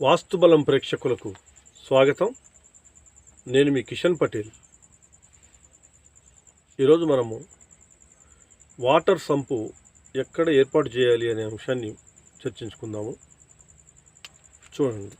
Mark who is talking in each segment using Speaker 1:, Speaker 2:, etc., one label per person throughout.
Speaker 1: వాస్తుబలం ప్రేక్షకులకు స్వాగతం. నేను మీ కిషన్ పటేల్. ఈరోజు మనము వాటర్ సంపు ఎక్కడ ఏర్పాటు చేయాలి అనే అంశాన్ని చర్చించుకుందాము. చూడండి.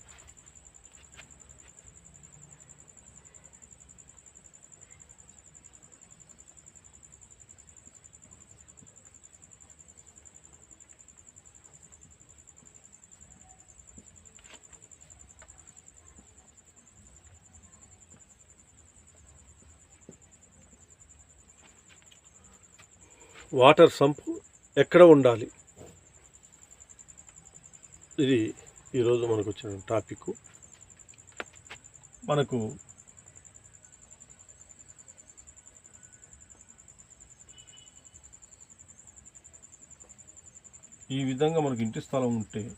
Speaker 1: వాటర్ సంపు ఎక్కడ ఉండాలి? ఇది ఈరోజు మనకు వచ్చిన టాపిక్. మనకు ఈ విధంగా మనకు ఇంటి స్థలం ఉంటే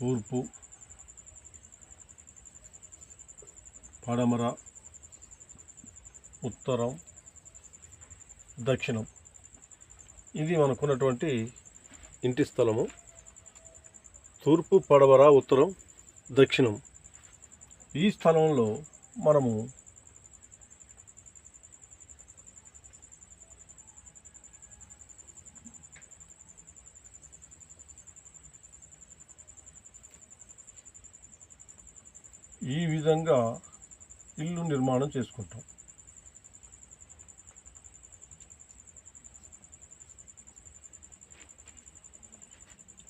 Speaker 1: తూర్పు పడమర ఉత్తరం దక్షిణం. ఇది మనకున్నటువంటి ఇంటి స్థలము. తూర్పు పడమర ఉత్తరం దక్షిణం. ఈ స్థలంలో మనము ఈ విధంగా ఇల్లు నిర్మాణం చేసుకుంటాం.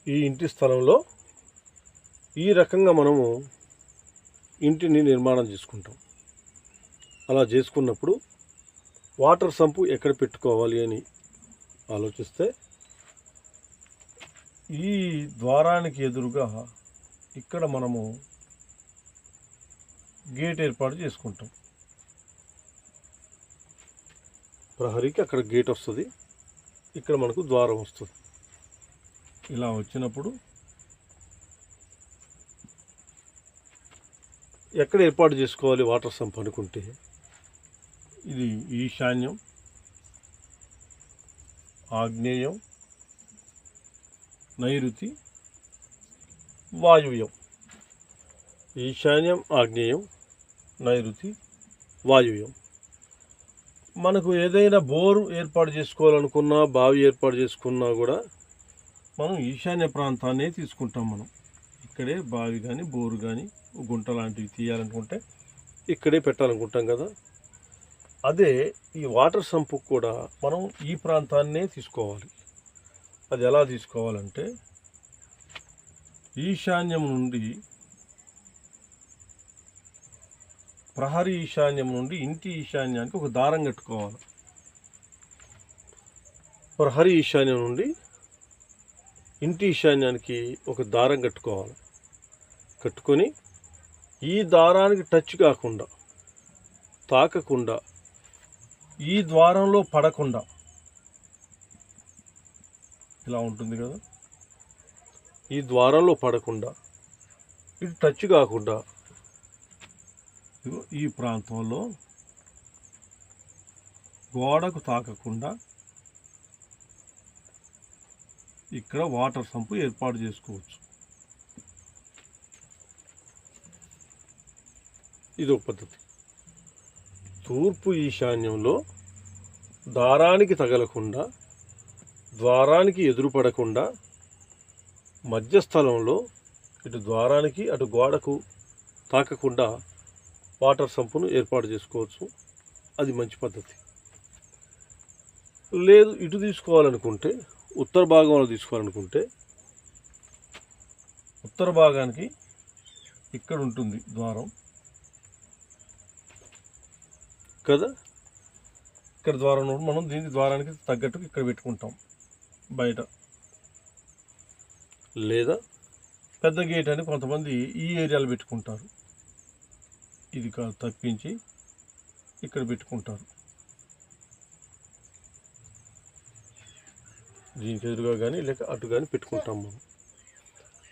Speaker 1: ఈ ఇంటి స్థలంలో ఈ రకంగా మనము ఇంటిని నిర్మాణం చేసుకుంటాం. అలా చేసుకున్నప్పుడు వాటర్ సంపు ఎక్కడ పెట్టుకోవాలి అని ఆలోచిస్తే ఈ ద్వారానికి ఎదురుగా ఇక్కడ మనము గేట్ ఏర్పాటు చేసుకుంటాం. ప్రహరీకి అక్కడ గేట్ వస్తుంది. ఇక్కడ మనకు ద్వారం వస్తుంది. ఇలా వచ్చినప్పుడు ఎక్కడ ఏర్పాటు చేసుకోవాలి వాటర్ సంప్ అనుకుంటే? ఇది ఈశాన్యం ఆగ్నేయం నైరుతి వాయువ్యం. ఈశాన్యం ఆగ్నేయం నైరుతి వాయువ్యం. మనకు ఏదైనా బోరు ఏర్పాటు చేసుకోవాలనుకున్నా బావి ఏర్పాటు చేసుకున్నా కూడా మనం ఈశాన్య ప్రాంతాన్నే తీసుకుంటాం మనం. ఇక్కడే బావి కానీ బోరు కానీ గుంట లాంటివి తీయాలనుకుంటే ఇక్కడే పెట్టాలనుకుంటాం కదా. అదే ఈ వాటర్ సంపు కూడా మనం ఈ ప్రాంతాన్నే తీసుకోవాలి. అది ఎలా తీసుకోవాలంటే ఈశాన్యం నుండి ప్రహరీ ఈశాన్యం నుండి ఇంటి ఈశాన్యానికి ఒక దారం కట్టుకోవాలి. ప్రహరీ ఈశాన్యం నుండి ఇంటి ఈశాన్యానికి ఒక దారం కట్టుకోవాలి. కట్టుకొని ఈ దారానికి టచ్ కాకుండా తాకకుండా ఈ ద్వారంలో పడకుండా ఇలా ఉంటుంది కదా? ఈ ద్వారంలో పడకుండా ఇటు టచ్ కాకుండా ఈ ప్రాంతంలో గోడకు తాకకుండా ఇక్కడ వాటర్ సంపు ఏర్పాటు చేసుకోవచ్చు. ఇది ఒక పద్ధతి. తూర్పు ఈశాన్యంలో దారానికి తగలకుండా ద్వారానికి ఎదురుపడకుండా మధ్య స్థలంలో ఇటు ద్వారానికి అటు గోడకు తాకకుండా వాటర్ సంపును ఏర్పాటు చేసుకోవచ్చు. అది మంచి పద్ధతి. లేదు ఇటు తీసుకోవాలనుకుంటే ఉత్తర భాగంలో తీసుకోవాలనుకుంటే ఉత్తర భాగానికి ఇక్కడ ఉంటుంది ద్వారం. కదా? ఇక్కడ ద్వారం మనం దీని ద్వారానికి తగ్గట్టుగా ఇక్కడ పెట్టుకుంటాం. బయట. లేదా? పెద్ద గేట్ అని కొంతమంది ఈ ఏరియాలో పెట్టుకుంటారు. ఇది కా తప్పించి ఇక్కడ పెట్టుకుంటారు. దీనికి ఎదురుగా కానీ లేక అటు కానీ పెట్టుకుంటాం మనం.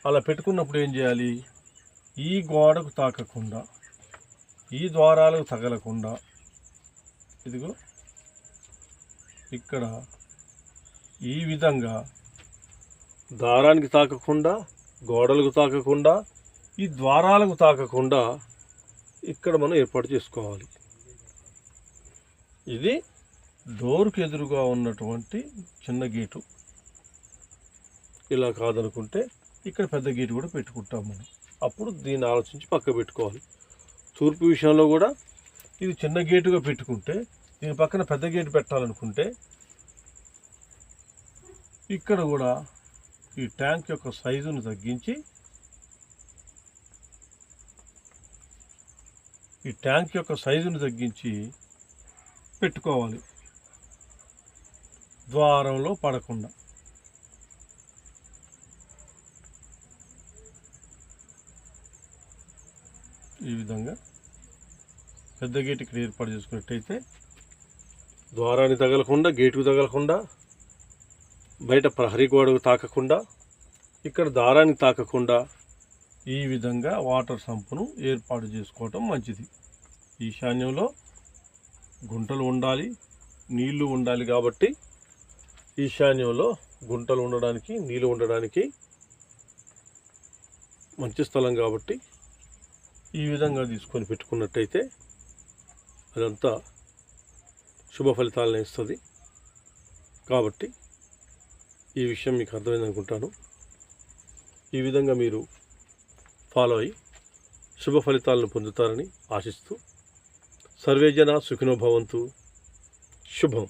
Speaker 1: అలా పెట్టుకున్నప్పుడు ఏం చేయాలి? ఈ గోడకు తాకకుండా ఈ ద్వారాలకు తగలకుండా ఇదిగో ఇక్కడ ఈ విధంగా దారానికి తాకకుండా గోడలకు తాకకుండా ఈ ద్వారాలకు తాకకుండా ఇక్కడ మనం ఏర్పాటు చేసుకోవాలి. ఇది డోర్కి ఎదురుగా ఉన్నటువంటి చిన్న గేటు. ఇలా కాదనుకుంటే ఇక్కడ పెద్ద గేటు కూడా పెట్టుకుంటాం మనం. అప్పుడు దీన్ని ఆలోచించి పక్క పెట్టుకోవాలి. తూర్పు విషయంలో కూడా ఇది చిన్న గేటుగా పెట్టుకుంటే దీని పక్కన పెద్ద గేటు పెట్టాలనుకుంటే ఇక్కడ కూడా ఈ ట్యాంక్ యొక్క సైజును తగ్గించి ఈ ట్యాంక్ యొక్క సైజును తగ్గించి పెట్టుకోవాలి. ద్వారంలో పడకుండా. ఈ విధంగా పెద్ద గేట్ ఇక్కడ ఏర్పాటు చేసుకున్నట్టయితే ద్వారాన్ని తగలకుండా గేటుకు తగలకుండా బయట ప్రహరీ గోడకు తాకకుండా ఇక్కడ దారాన్ని తాకకుండా ఈ విధంగా వాటర్ సంపును ఏర్పాటు చేసుకోవటం మంచిది. ఈశాన్యంలో గుంటలు ఉండాలి నీళ్ళు ఉండాలి కాబట్టి ఈశాన్యంలో గుంటలు ఉండడానికి నీళ్ళు ఉండడానికి మంచి స్థలం కాబట్టి ఈ విధంగా తీసుకొని పెట్టుకున్నట్టయితే అదంతా శుభ ఫలితాలను ఇస్తుంది. కాబట్టి ఈ విషయం మీకు అర్థమైంది అనుకుంటాను ఈ విధంగా మీరు ఫాలో అయ్యి శుభ ఫలితాలను పొందుతారని ఆశిస్తూ సర్వేజన సుఖినోభవంతు శుభం.